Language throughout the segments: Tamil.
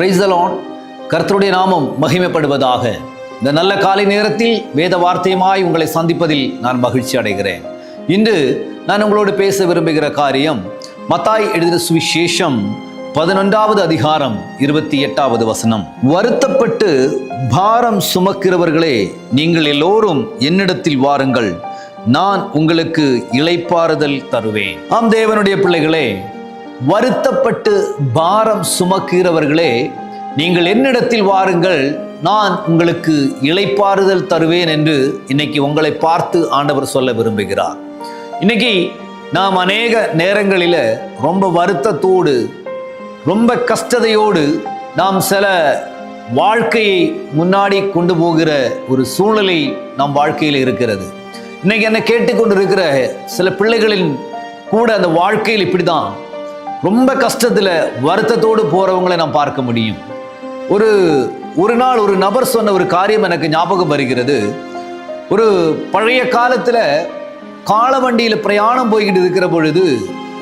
பிரைசலோன் கர்த்தருடைய நாமம் மகிமைப்படுவதாக. இந்த நல்ல காலை நேரத்தில் வேத வார்த்தையுமாய் உங்களை சந்திப்பதில் நான் மகிழ்ச்சி அடைகிறேன். இன்று நான் உங்களோடு பேச விரும்புகிற காரியம் மத்தாய் எழுதின சுவிசேஷம் பதினொன்றாவது அதிகாரம் இருபத்தி எட்டாவது வசனம். வருத்தப்பட்டு பாரம் சுமக்கிறவர்களே நீங்கள் எல்லோரும் என்னிடத்தில் வாருங்கள். நான் உங்களுக்கு இளைப்பாறுதல் தருவேன். ஆம் தேவனுடைய பிள்ளைகளே வருத்தப்பட்டு பாரம் சுமக்கிறவர்களே நீங்கள் என்னிடத்தில் வாருங்கள் நான் உங்களுக்கு இளைப்பாறுதல் தருவேன் என்று இன்னைக்கு உங்களை பார்த்து ஆண்டவர் சொல்ல விரும்புகிறார். இன்னைக்கு நாம் அநேக நேரங்களில் ரொம்ப வருத்தத்தோடு ரொம்ப கஷ்டதையோடு நாம் சில வாழ்க்கையை முன்னாடி கொண்டு போகிற ஒரு சூழ்நிலை நம் வாழ்க்கையில் இருக்கிறது. இன்னைக்கு என்னை கேட்டுக்கொண்டு இருக்கிற சில பிள்ளைகளின் கூட அந்த வாழ்க்கையில் இப்படி தான் ரொம்ப கஷ்டத்தில் வருத்தத்தோடு போகிறவங்களை நாம் பார்க்க முடியும். ஒரு ஒரு நாள் ஒரு நபர் சொன்ன ஒரு காரியம் எனக்கு ஞாபகம் வருகிறது. ஒரு பழைய காலத்தில் காலவண்டியில் பிரயாணம் போய்கிட்டு இருக்கிற பொழுது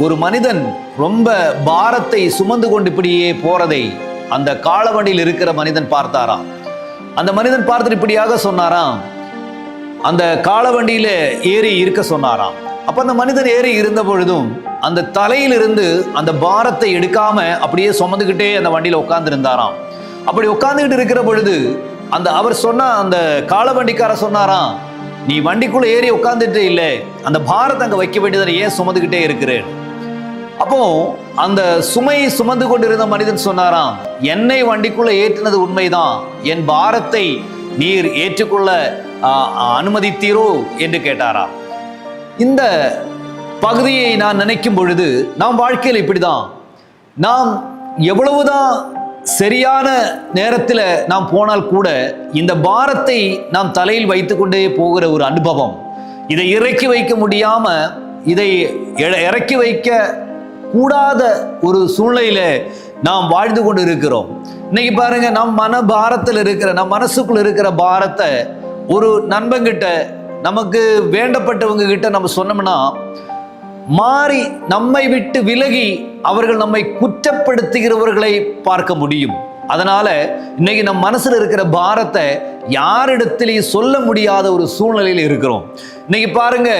ஒரு மனிதன் ரொம்ப பாரத்தை சுமந்து கொண்டு இப்படியே போறதை அந்த காலவண்டியில் இருக்கிற மனிதன் பார்த்தாராம். அந்த மனிதன் பார்த்துட்டு இப்படியாக சொன்னாராம். அந்த காலவண்டியில ஏறி இருக்க சொன்னாராம். அப்ப அந்த மனிதன் ஏறி இருந்த பொழுதும் அந்த தலையிலிருந்து அந்த பாரத்தை எடுக்காம அப்படியே சுமந்துக்கிட்டே அந்த வண்டியில உட்கார்ந்து இருந்தாராம் அப்படி உட்காந்துக்கிட்டு இருக்கிற பொழுது அந்த அவர் சொன்ன அந்த காலவண்டிக்கார சொன்னாராம் நீ வண்டிக்குள்ள ஏறி உட்கார்ந்துட்டு இல்லை அந்த பாரத்தை அங்க வைக்க வேண்டியதை ஏன் சுமந்துக்கிட்டே இருக்கிறேன்? அப்போ அந்த சுமையை சுமந்து கொண்டிருந்த மனிதன் சொன்னாராம் என்னை வண்டிக்குள்ள ஏற்றினது உண்மைதான் என் பாரத்தை நீர் ஏற்றுக்கொள்ள அனுமதித்தீரோ என்று கேட்டாரா? இந்த பகுதியை நான் நினைக்கும் பொழுது நாம் வாழ்க்கையில் இப்படிதான். நாம் எவ்வளவுதான் சரியான நேரத்தில் நாம் போனால் கூட இந்த பாரத்தை நாம் தலையில் வைத்துக்கொண்டே போகிற ஒரு அனுபவம். இதை இறக்கி வைக்க முடியாம இதை இறக்கி வைக்க கூடாத ஒரு சூழ்நிலையில நாம் வாழ்ந்து கொண்டு இருக்கிறோம் இன்னைக்கு பாருங்க நம் மன பாரத்தில் இருக்கிற நம் மனசுக்குள்ள இருக்கிற பாரத்தை ஒரு நண்பங்கிட்ட நமக்கு வேண்டப்பட்டவங்க கிட்ட நம்ம சொன்னோம்னா மாறி நம்மை விட்டு விலகி அவர்கள் நம்மை குற்றப்படுத்துகிறவர்களை பார்க்க முடியும். அதனால இன்னைக்கு நம் மனசில் இருக்கிற பாரத்தை யாரிடத்திலையும் சொல்ல முடியாத ஒரு சூழ்நிலையில் இருக்கிறோம். இன்னைக்கு பாருங்க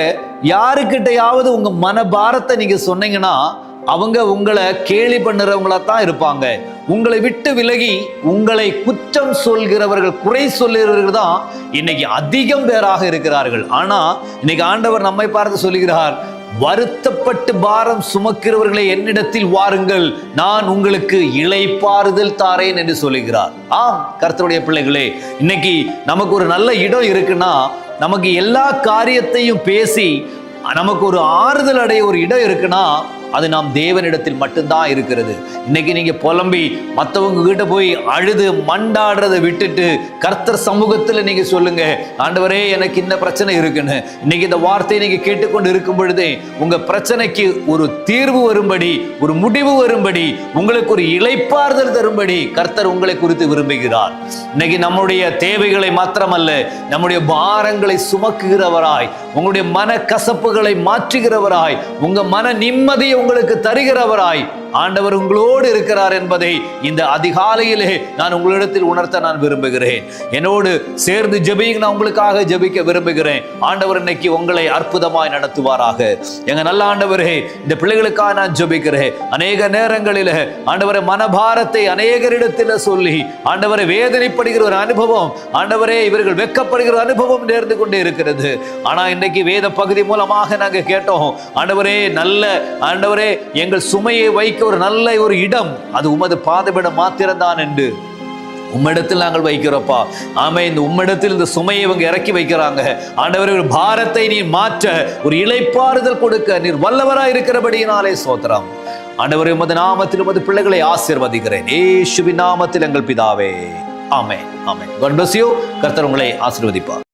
யாருக்கிட்டையாவது உங்க மன பாரத்தை நீங்க சொன்னீங்கன்னா அவங்க உங்களை கேலி பண்ணுறவங்களா தான் இருப்பாங்க. உங்களை விட்டு விலகி உங்களை குற்றம் சொல்கிறவர்கள் குறை சொல்கிறவர்கள் தான் இன்னைக்கு அதிகம் பேராக இருக்கிறார்கள். ஆனால் இன்னைக்கு ஆண்டவர் நம்மை பார்த்து சொல்லுகிறார் வருத்தப்பட்டு பாரம் சுமக்கிறவர்களை என்னிடத்தில் வாருங்கள். நான் உங்களுக்கு இளைப்பாறுதல் தாரேன் என்று சொல்லுகிறார். ஆம் கர்த்தருடைய பிள்ளைகளே இன்னைக்கு நமக்கு ஒரு நல்ல இடம் இருக்குன்னா நமக்கு எல்லா காரியத்தையும் பேசி நமக்கு ஒரு ஆறுதல் அடைய ஒரு இடம் இருக்குன்னா அது நாம் தேவனிடத்தில் மட்டும்தான் இருக்கிறது. இன்னைக்கு நீங்க புலம்பி மற்றவங்க கிட்ட போய் அழுது மண்டாடுறதை விட்டுட்டு கர்த்தர் சமூகத்தில் நீங்க சொல்லுங்க ஆண்டவரே எனக்கு இந்த பிரச்சனை இருக்குன்னு. இன்னைக்கு இந்த வார்த்தையை நீங்க கேட்டுக்கொண்டு இருக்கும் பொழுதே உங்க பிரச்சனைக்கு ஒரு தீர்வு வரும்படி ஒரு முடிவு வரும்படி உங்களுக்கு ஒரு இளைப்பாறுதல் தரும்படி கர்த்தர் உங்களை குறித்து விரும்புகிறார். இன்னைக்கு நம்முடைய தேவைகளை மாத்திரமல்ல நம்முடைய பாரங்களை சுமக்குகிறவராய் உங்களுடைய மன கசப்புகளை மாற்றுகிறவராய் உங்க மன நிம்மதியை உங்களுக்கு தருகிறவராய். ஆண்டவர் உங்களோடு இருக்கிறார் என்பதை இந்த அதிகாலையிலே நான் உங்களிடத்தில் உணர்த்த நான் விரும்புகிறேன். என்னோடு சேர்ந்து ஜெபிங்க நான் உங்களுக்காக ஜெபிக்க விரும்புகிறேன். ஆண்டவர் இன்னைக்கு உங்களை அற்புதமாய் நடத்துவாராக. எங்க நல்ல ஆண்டவரே இந்த பிள்ளைகளுக்காக நான் ஜெபிக்கிறேன். அநேக நேரங்களில் ஆண்டவரை மனபாரத்தை அநேகரிடத்தில் சொல்லி ஆண்டவரை வேதனைப்படுகிற ஒரு அனுபவம் ஆண்டவரே இவர்கள் வெக்கப்படுகிற அனுபவம் நேர்ந்து கொண்டே இருக்கிறது. ஆனா இன்னைக்கு வேத பகுதி மூலமாக நாங்கள் கேட்டோம் ஆண்டவரே நல்ல ஆண்டவரே எங்கள் சுமையை வைக்க ஒரு நல்ல ஒரு இடம். அது உமது பாதபிடம் மாத்திரம்தான் என்று உம்மிடத்தில் நாங்கள் வைக்கிறோப்பா. ஆமே இந்த உம்மிடத்தில் இந்த சுமையை இவங்க இறக்கி வைக்கிறாங்க. ஆண்டவரே ஒரு பாரத்தை நீ மாற்ற ஒரு இளைப்பாறுதல் கொடுக்க நீர் வல்லவராய் இருக்கிறபடியினாலே சோத்திரம் ஆண்டவரே உமது நாமத்தில் உமது பிள்ளைகளை ஆசீர்வதிக்கிறேன். ஏசுவின் நாமத்தில் எங்கள் பிதாவே. ஆமே ஆமே God bless கர்த்தர் உங்களை ஆசீர்வதிப்பார்.